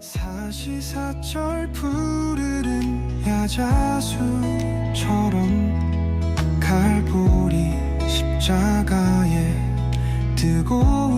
사시사철 푸르른 야자수처럼 갈보리 십자가에 뜨거운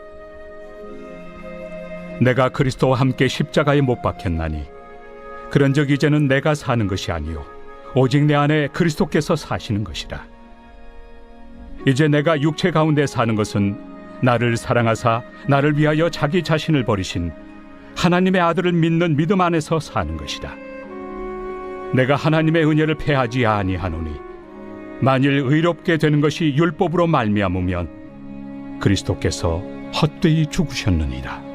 내가 그리스도와 함께 십자가에 못 박혔나니. 그런즉 이제는 내가 사는 것이 아니요. 오직 내 안에 그리스도께서 사시는 것이라. 이제 내가 육체 가운데 사는 것은 나를 사랑하사 나를 위하여 자기 자신을 버리신 하나님의 아들을 믿는 믿음 안에서 사는 것이다. 내가 하나님의 은혜를 패하지 아니하노니 만일 의롭게 되는 것이 율법으로 말미암으면 그리스도께서 헛되이 죽으셨느니라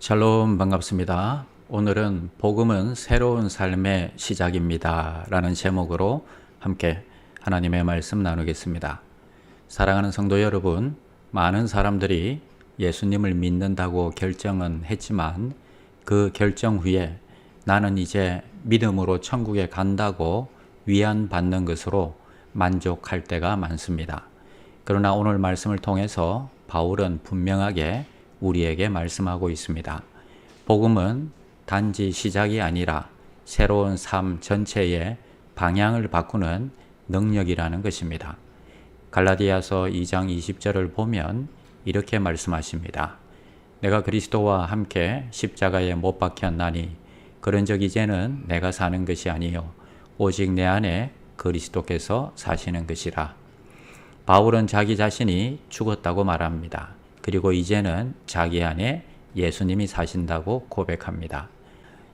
샬롬 반갑습니다. 오늘은 복음은 새로운 삶의 시작입니다. 라는 제목으로 함께 하나님의 말씀 나누겠습니다. 사랑하는 성도 여러분, 많은 사람들이 예수님을 믿는다고 결정은 했지만 그 결정 후에 나는 이제 믿음으로 천국에 간다고 위안받는 것으로 만족할 때가 많습니다. 그러나 오늘 말씀을 통해서 바울은 분명하게 우리에게 말씀하고 있습니다. 복음은 단지 시작이 아니라 새로운 삶 전체의 방향을 바꾸는 능력이라는 것입니다. 갈라디아서 2장 20절을 보면 이렇게 말씀하십니다. 내가 그리스도와 함께 십자가에 못 박혔나니 그런적 이제는 내가 사는 것이 아니요 오직 내 안에 그리스도께서 사시는 것이라. 바울은 자기 자신이 죽었다고 말합니다. 그리고 이제는 자기 안에 예수님이 사신다고 고백합니다.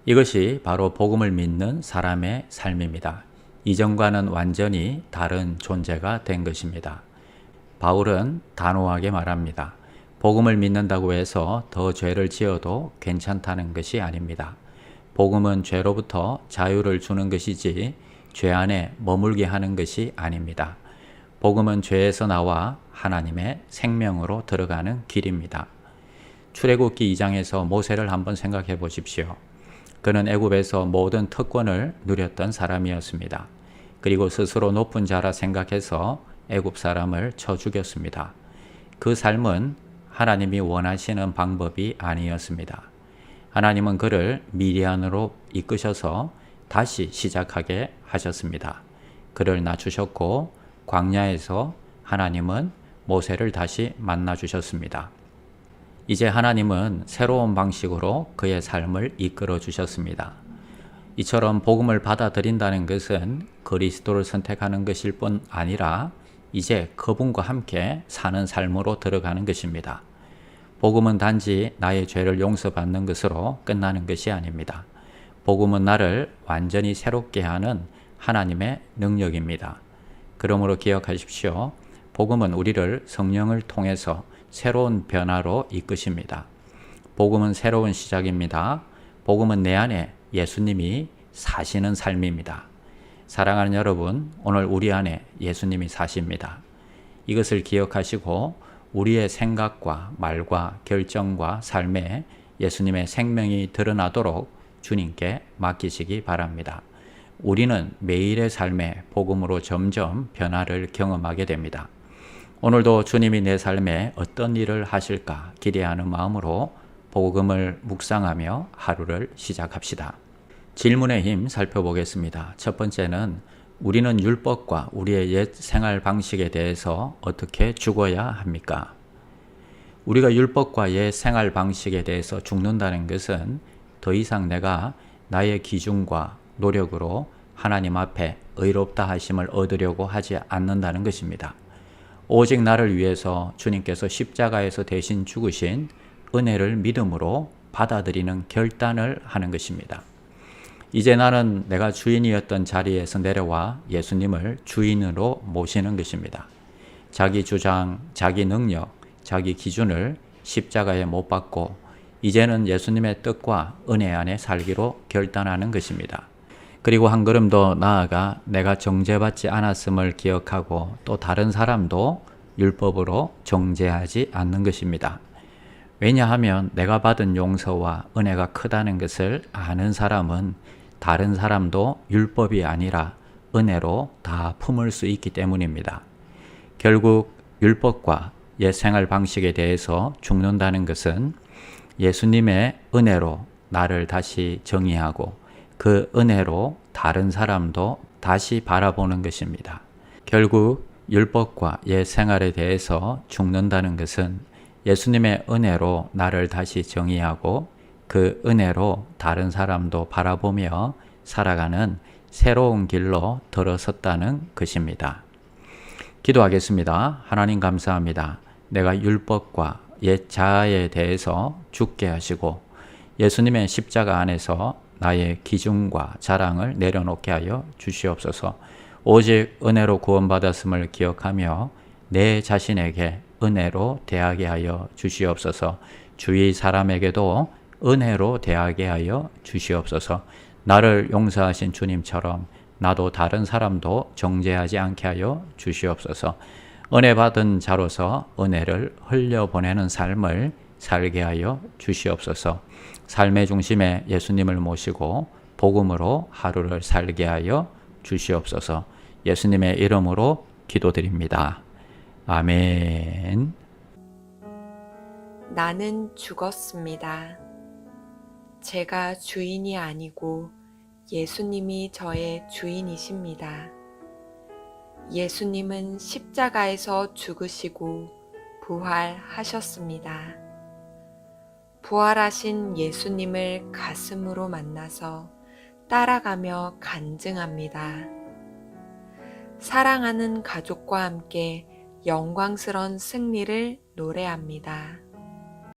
이것이 바로 복음을 믿는 사람의 삶입니다. 이전과는 완전히 다른 존재가 된 것입니다. 바울은 단호하게 말합니다. 복음을 믿는다고 해서 더 죄를 지어도 괜찮다는 것이 아닙니다. 복음은 죄로부터 자유를 주는 것이지 죄 안에 머물게 하는 것이 아닙니다. 복음은 죄에서 나와 하나님의 생명으로 들어가는 길입니다. 출애굽기 2장에서 모세를 한번 생각해 보십시오. 그는 애굽에서 모든 특권을 누렸던 사람이었습니다. 그리고 스스로 높은 자라 생각해서 애굽 사람을 쳐 죽였습니다. 그 삶은 하나님이 원하시는 방법이 아니었습니다. 하나님은 그를 미디안으로 이끄셔서 다시 시작하게 하셨습니다. 그를 낮추셨고 광야에서 하나님은 모세를 다시 만나 주셨습니다. 이제 하나님은 새로운 방식으로 그의 삶을 이끌어 주셨습니다. 이처럼 복음을 받아들인다는 것은 그리스도를 선택하는 것일 뿐 아니라 이제 그분과 함께 사는 삶으로 들어가는 것입니다. 복음은 단지 나의 죄를 용서받는 것으로 끝나는 것이 아닙니다. 복음은 나를 완전히 새롭게 하는 하나님의 능력입니다. 그러므로 기억하십시오. 복음은 우리를 성령을 통해서 새로운 변화로 이끄십니다. 복음은 새로운 시작입니다. 복음은 내 안에 예수님이 사시는 삶입니다. 사랑하는 여러분, 오늘 우리 안에 예수님이 사십니다. 이것을 기억하시고 우리의 생각과 말과 결정과 삶에 예수님의 생명이 드러나도록 주님께 맡기시기 바랍니다. 우리는 매일의 삶에 복음으로 점점 변화를 경험하게 됩니다. 오늘도 주님이 내 삶에 어떤 일을 하실까 기대하는 마음으로 복음을 묵상하며 하루를 시작합시다. 질문의 힘 살펴보겠습니다. 첫 번째는 우리는 율법과 우리의 옛 생활 방식에 대해서 어떻게 죽어야 합니까? 우리가 율법과 옛 생활 방식에 대해서 죽는다는 것은 더 이상 내가 나의 기준과 노력으로 하나님 앞에 의롭다 하심을 얻으려고 하지 않는다는 것입니다. 오직 나를 위해서 주님께서 십자가에서 대신 죽으신 은혜를 믿음으로 받아들이는 결단을 하는 것입니다. 이제 나는 내가 주인이었던 자리에서 내려와 예수님을 주인으로 모시는 것입니다. 자기 주장, 자기 능력, 자기 기준을 십자가에 못 박고 이제는 예수님의 뜻과 은혜 안에 살기로 결단하는 것입니다. 그리고 한 걸음 더 나아가 내가 정죄받지 않았음을 기억하고 또 다른 사람도 율법으로 정죄하지 않는 것입니다. 왜냐하면 내가 받은 용서와 은혜가 크다는 것을 아는 사람은 다른 사람도 율법이 아니라 은혜로 다 품을 수 있기 때문입니다. 결국 율법과 옛 생활 방식에 대해서 죽는다는 것은 예수님의 은혜로 나를 다시 정의하고 그 은혜로 다른 사람도 다시 바라보는 것입니다. 결국 율법과 옛 생활에 대해서 죽는다는 것은 예수님의 은혜로 나를 다시 정의하고 그 은혜로 다른 사람도 바라보며 살아가는 새로운 길로 들어섰다는 것입니다. 기도하겠습니다. 하나님 감사합니다. 내가 율법과 옛 자아에 대해서 죽게 하시고 예수님의 십자가 안에서 나의 기준과 자랑을 내려놓게 하여 주시옵소서. 오직 은혜로 구원받았음을 기억하며 내 자신에게 은혜로 대하게 하여 주시옵소서. 주위 사람에게도 은혜로 대하게 하여 주시옵소서. 나를 용서하신 주님처럼 나도 다른 사람도 정죄하지 않게 하여 주시옵소서. 은혜 받은 자로서 은혜를 흘려보내는 삶을 살게 하여 주시옵소서. 삶의 중심에 예수님을 모시고 복음으로 하루를 살게 하여 주시옵소서. 예수님의 이름으로 기도드립니다. 아멘. 나는 죽었습니다. 제가 주인이 아니고 예수님이 저의 주인이십니다. 예수님은 십자가에서 죽으시고 부활하셨습니다. 부활하신 예수님을 가슴으로 만나서 따라가며 간증합니다. 사랑하는 가족과 함께 영광스런 승리를 노래합니다.